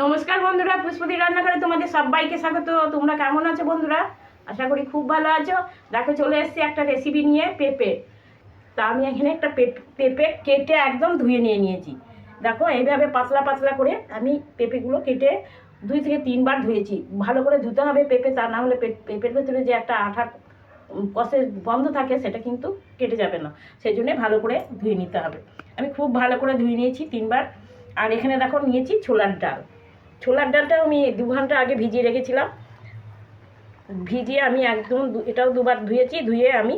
নমস্কার বন্ধুরা পুষ্পতি রান্নাঘরে তোমাদের সবাইকে স্বাগত। তোমরা কেমন আছো বন্ধুরা? আশা করি খুব ভালো আছো। দেখো, চলে এসেছি একটা রেসিপি নিয়ে পেঁপে। তা আমি এখানে একটা পেঁপে কেটে একদম ধুয়ে নিয়ে নিয়েছি। দেখো, এইভাবে পাতলা পাতলা করে আমি পেঁপেগুলো কেটে দুই থেকে তিনবার ধুয়েছি। ভালো করে ধুতে হবে পেঁপে, তা না হলে পেঁপের ভেতরে যে একটা আঠা কষে বন্ধ থাকে সেটা কিন্তু কেটে যাবে না। সেই জন্যে ভালো করে ধুয়ে নিতে হবে। আমি খুব ভালো করে ধুয়ে নিয়েছি তিনবার। আর এখানে দেখো, নিয়েছি ছোলার ডাল। ছোলার ডালটা আমি দু ঘণ্টা আগে ভিজিয়ে রেখেছিলাম। ভিজিয়ে আমি একদম এটাও দুবার ধুয়েছি, ধুয়ে আমি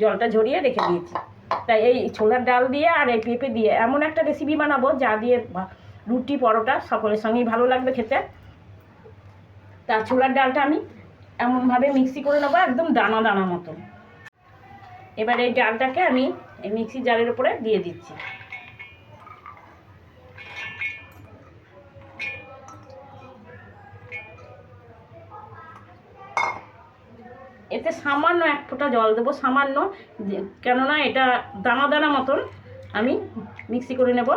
জলটা ঝরিয়ে রেখে দিয়েছি। তাই এই ছোলার ডাল দিয়ে আর এই পেঁপে দিয়ে এমন একটা রেসিপি বানাবো যা দিয়ে রুটি, পরোটা সকলের সঙ্গেই ভালো লাগবে খেতে। তা ছোলার ডালটা আমি এমনভাবে মিক্সি করে নেব, একদম দানা দানা মতো এবার এই ডালটাকে আমি এই মিক্সি জারের উপরে দিয়ে দিচ্ছি। এতে সামান্য এক ফোঁটা জল দেবো, সামান্য কেননা এটা দানা দানা মতন আমি মিক্সি করে নেব,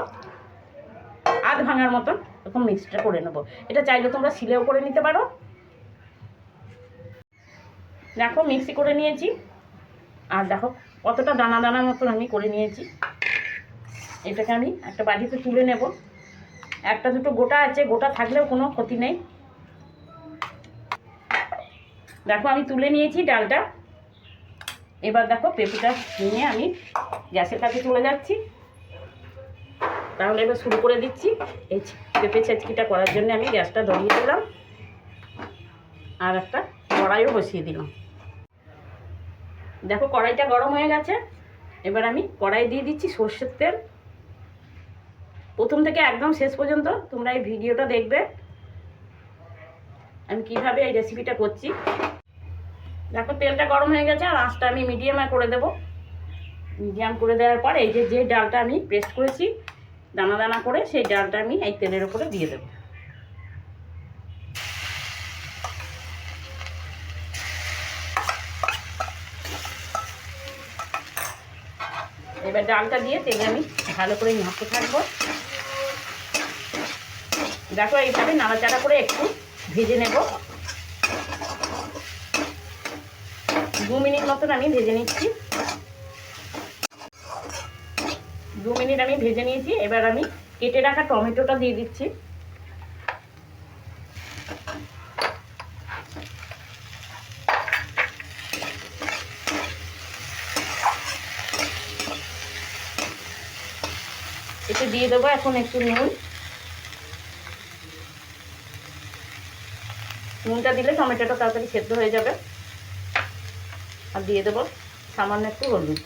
আধ ভাঙার মতন এরকম মিক্সটা করে নেব। এটা চাইলে তোমরা সিলেও করে নিতে পারো। দেখো মিক্সি করে নিয়েছি, আর দেখো কতটা দানা দানা মতন আমি করে নিয়েছি। এটাকে আমি একটা বাটিতে তুলে নেব। একটা দুটো গোটা আছে, গোটা থাকলেও কোনো ক্ষতি নেই। দেখো, আমি তুলে নিয়েছি ডালটা। এবার দেখো, পেঁপেটা নিয়ে আমি গ্যাসের কাছে চলে যাচ্ছি। তাহলে এবার শুরু করে দিচ্ছি। এই পেঁপে ছেচকিটা করার জন্য আমি গ্যাসটা ধরিয়ে দিলাম। আর একটা কড়াইও বসিয়ে দিলাম। দেখো, কড়াইটা গরম হয়ে গেছে। এবার আমি কড়াই দিয়ে দিচ্ছি সর্ষের তেল। প্রথম থেকে একদম শেষ পর্যন্ত তোমরা এই ভিডিওটা দেখবে। আমি কীভাবে এই রেসিপিটা করছি? দেখো, তেলটা গরম হয়ে গেছে, আর আঁচটা আমি মিডিয়ামে করে দেব। মিডিয়াম করে দেওয়ার পর এই যে যে ডালটা আমি পেস্ট করেছি, দানা দানা করে সেই ডালটা আমি এই তেলের ওপরে দিয়ে দেবো। এবার ডালটা দিয়ে তেলে আমি ভালো করে নাড়তে থাকব। দেখো, এইভাবে নাড়াচাড়া করে একটু ভেজে নেব। দু মিনিট মতন আমি ভেজে নিচ্ছি। দু মিনিট আমি ভেজে নিয়েছি, এবার আমি কেটে রাখা টমেটোটা দিয়ে দিচ্ছি। এতে দিয়ে দেবো এখন একটু নুন। নুনটা দিলে টমেটোটা তাড়াতাড়ি সেদ্ধ হয়ে যাবে। আর দিয়ে দেবো সামান্য একটু হলুদ।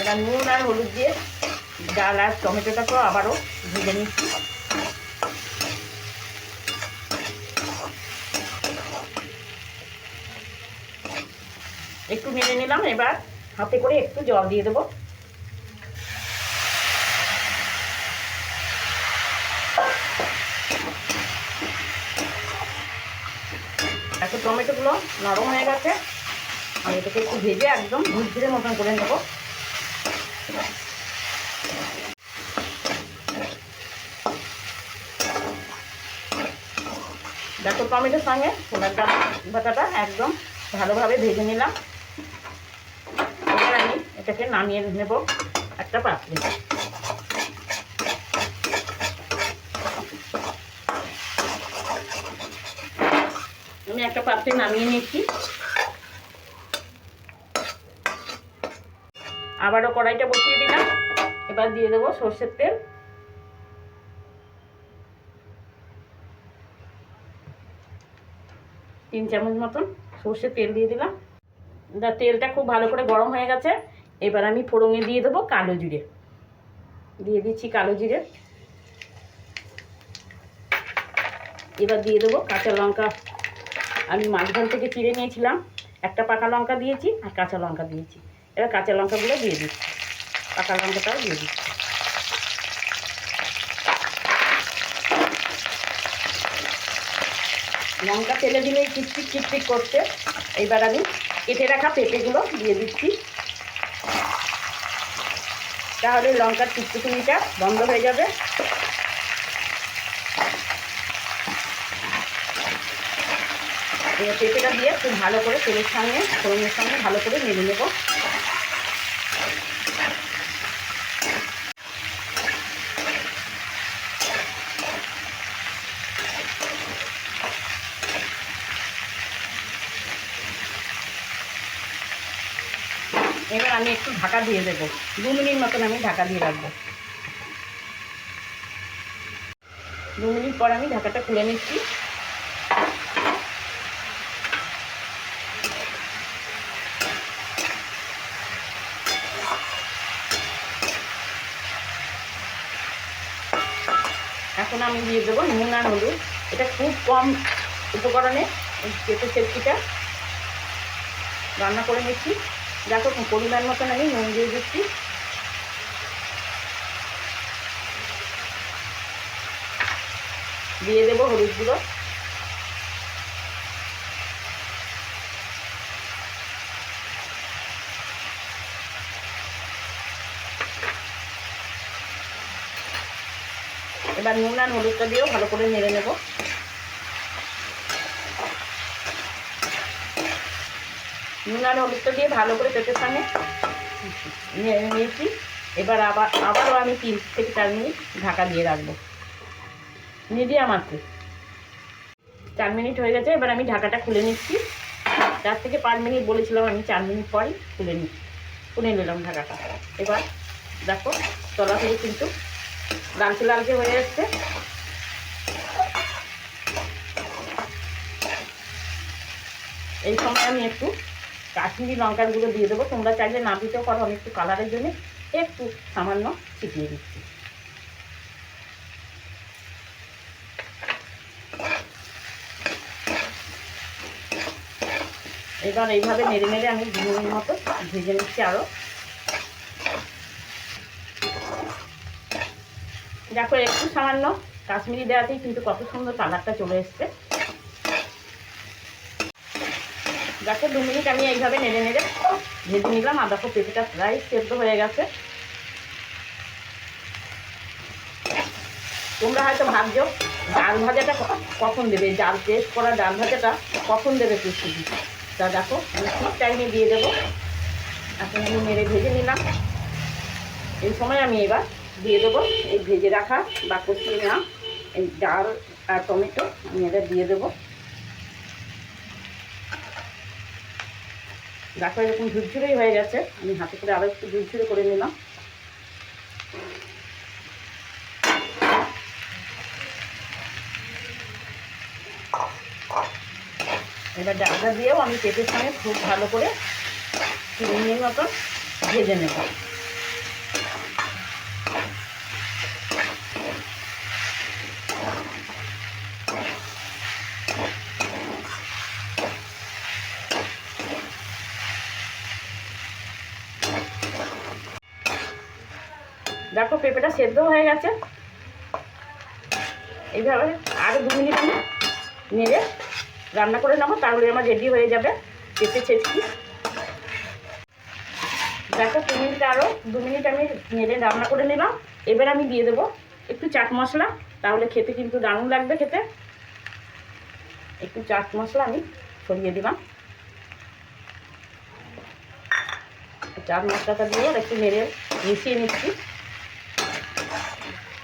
এবার নুন আর হলুদ দিয়ে ডাল আর টমেটোটাকেও আবারও ভেজে নিচ্ছি। একটু নেড়ে নিলাম, এবার হাতে করে একটু জল দিয়ে দেবো। টমেটোগুলো নরম হয়ে গেছে। আমি এটাকে একটু ভেজে একদম ঝুরঝুরে মতন করে নেব। দেখো টমেটোর সঙ্গে ডাল বাটাটা একদম ভালোভাবে ভেজে নিলাম। এবার আমি এটাকে নামিয়ে নেব একটা পাত্রে। আমি একটা পাত্রে নামিয়ে নিচ্ছি। আবারও কড়াইটা বসিয়ে দিলাম। এবার দিয়ে দেবো সর্ষের তেল। তিন চামচ মতন সর্ষের তেল দিয়ে দিলাম। তেলটা খুব ভালো করে গরম হয়ে গেছে। এবার আমি ফোড়ঙে দিয়ে দেবো কালো জিরে। দিয়ে দিচ্ছি কালো জিরে। এবার দিয়ে দেবো কাঁচা লঙ্কা আমি মাঝখান থেকে চিড়ে নিয়েছিলাম। একটা পাকা লঙ্কা দিয়েছি আর কাঁচা লঙ্কা দিয়েছি। এবার কাঁচা লঙ্কাগুলো দিয়ে দিচ্ছি। পাকা লঙ্কাটাও দিয়ে দিচ্ছি। লঙ্কা তেলে দিলেই চিটচিট চিটচিট করছে এইবার আমি কেটে রাখা পেঁপেগুলো দিয়ে দিচ্ছি। তাহলে লঙ্কার টিকটুকুনিটা বন্ধ হয়ে যাবে। পেঁপেটা দিয়ে খুব ভালো করে তেলের সঙ্গে, ফোড়নের সঙ্গে ভালো করে নেড়ে নেব। এবার আমি একটু ঢাকা দিয়ে দেবো। দু মিনিট মতন আমি ঢাকা দিয়ে রাখব। দু মিনিট পর আমি ঢাকাটা খুলে নিচ্ছি। এখন আমি দিয়ে দেবো নুন আর হলুদ। এটা খুব কম উপকরণে পেঁপে সেটকিটা রান্না করে নিচ্ছি। দেখো, পরিমাণ মতন আমি নুন দিয়ে দিচ্ছি। দিয়ে দেবো হলুদ গুঁড়ো। এবার নুন আর হলুদটা দিয়েও ভালো করে নেড়ে নেব। নুন আর হলুদটা দিয়ে ভালো করে পেঁপের সঙ্গে নেড়ে নিয়েছি। এবার আবার, আবারও আমি তিন থেকে চার মিনিট ঢাকা দিয়ে রাখব। মিডিয়াম আছে। চার মিনিট হয়ে গেছে, এবার আমি ঢাকাটা খুলে নিচ্ছি। চার থেকে পাঁচ মিনিট বলেছিলাম আমি, চার মিনিট পরই খুলে নিই খুলে নিলাম ঢাকাটা। এবার দেখো তলা থেকে কিন্তু লালচে লালচে হয়ে যাচ্ছে এই সময় আমি একটু কাশ্মীরি লঙ্কার গুঁড়ো দিয়ে দেবো। তোমরা চাইলে না দিতেও পারো, আমি একটু কালারের জন্য একটু সামান্য ছিটিয়ে দিচ্ছি। এবার এইভাবে নেড়ে নেড়ে আমি দু মিনিট মতো ভেজে নিচ্ছি আরও দেখো, একটু সামান্য কাশ্মীরি দেওয়াতেই কিন্তু কত সুন্দর কালারটা চলে এসছে। দেখো, দু মিনিট আমি এইভাবে নেড়ে নেড়ে ভেজে নিলাম আর দেখো, পেঁপেটা প্রায় সেদ্ধ হয়ে গেছে। তোমরা হয়তো ভাবছ, ডাল ভাজাটা কখন দেবে? ডাল পেস্ট করা ডাল ভাজাটা কখন দেবে প্রস্তুতি? তা দেখো ঠিক টাইমে দিয়ে দেবো। এখন আমি নেড়ে ভেজে নিলাম। এই সময় আমি এবার দিয়ে দেবো। এই ভেজে রাখা বা কষিয়ে নেওয়া এই ডাল আর টমেটো আমি এটা দিয়ে দেবো। দেখো এরকম ঝুরঝুরেই হয়ে গেছে। আমি হাতে করে আরও একটু ঝুরঝুরে করে নিলাম। এবার ডালটা দিয়েও আমি পেটের সঙ্গে খুব ভালো করে মিনিট মতন ভেজে নেব। দেখো পেঁপেটা সেদ্ধ হয়ে গেছে। এইভাবে আরও দু মিনিট আমি নেড়ে রান্না করে নেব, তাহলে আমার রেডি হয়ে যাবে পেঁপে ছেচকি। দেখো দু মিনিট আরও দু মিনিট আমি নেড়ে রান্না করে নিলাম। এবার আমি দিয়ে দেবো একটু চাট মশলা, তাহলে খেতে কিন্তু দারুণ লাগবে খেতে। একটু চাট মশলা আমি ছড়িয়ে দিলাম। চাট মশলাটা দিয়ে আর একটু নেড়ে মিশিয়ে নিচ্ছি।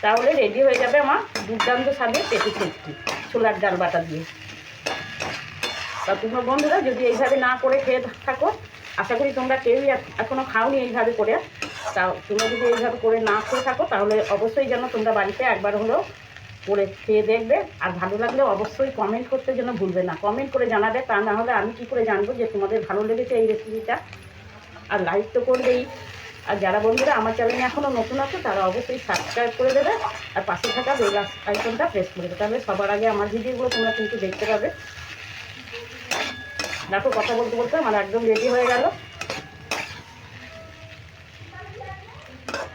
তাহলে রেডি হয়ে যাবে আমার দুর্দান্ত স্বাদে পেঁপে ছেচকি ছোলার ডাল বাটা দিয়ে। তা তোমরা বন্ধুরা যদি এইভাবে না করে খেয়ে থাকো, আশা করি তোমরা কেউই এখ- এখনও খাওনি এইভাবে করে। তা তোমরা যদি এইভাবে করে না খেয়ে থাকো, তাহলে অবশ্যই যেন তোমরা বাড়িতে একবার হলেও করে খেয়ে দেখবে। আর ভালো লাগলে অবশ্যই কমেন্ট করতে যেন ভুলবে না। কমেন্ট করে জানাবে, তা না হলে আমি কী করে জানব যে তোমাদের ভালো লেগেছে এই রেসিপিটা আর লাইক তো করবেই। আর যারা বন্ধুরা আমার চ্যানেলে এখনও নতুন আছে, তারা অবশ্যই সাবস্ক্রাইব করে দেবে আর পাশে থাকা বেল আইকনটা প্রেস করে দেবে। তাহলে সবার আগে আমার ভিডিওগুলো তোমরা কিন্তু দেখতে পাবে। দেখো, কথা বলতে বলতে আমার একদম রেডি হয়ে গেল।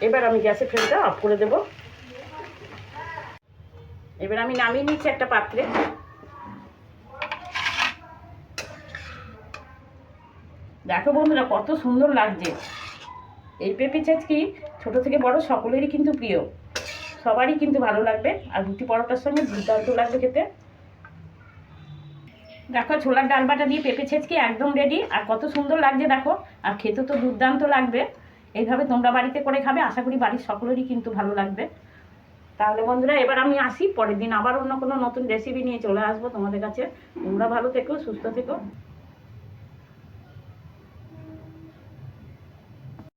এবার আমি গ্যাসের ফ্লেমটা অফ করে দেব। এবার আমি নামিয়ে নিচ্ছি একটা পাত্রে। দেখো বন্ধুরা, কত সুন্দর লাগছে। এই পেঁপে ছেচকি ছোটো থেকে বড় সকলেরই কিন্তু প্রিয়। সবারই কিন্তু ভালো লাগবে। আর রুটি পরোটার সঙ্গে দুর্দান্ত লাগবে খেতে। দেখো ছোলার ডাল বাটা দিয়ে পেঁপে ছেচকি একদম রেডি আর কত সুন্দর লাগছে দেখো। আর খেতে তো দুর্দান্ত লাগবে। এইভাবে তোমরা বাড়িতে করে খাবে। আশা করি বাড়ির সকলেরই কিন্তু ভালো লাগবে। তাহলে বন্ধুরা, এবার আমি আসি। পরের দিন আবার অন্য কোনো নতুন রেসিপি নিয়ে চলে আসব তোমাদের কাছে। তোমরা ভালো থেকো, সুস্থ থেকো।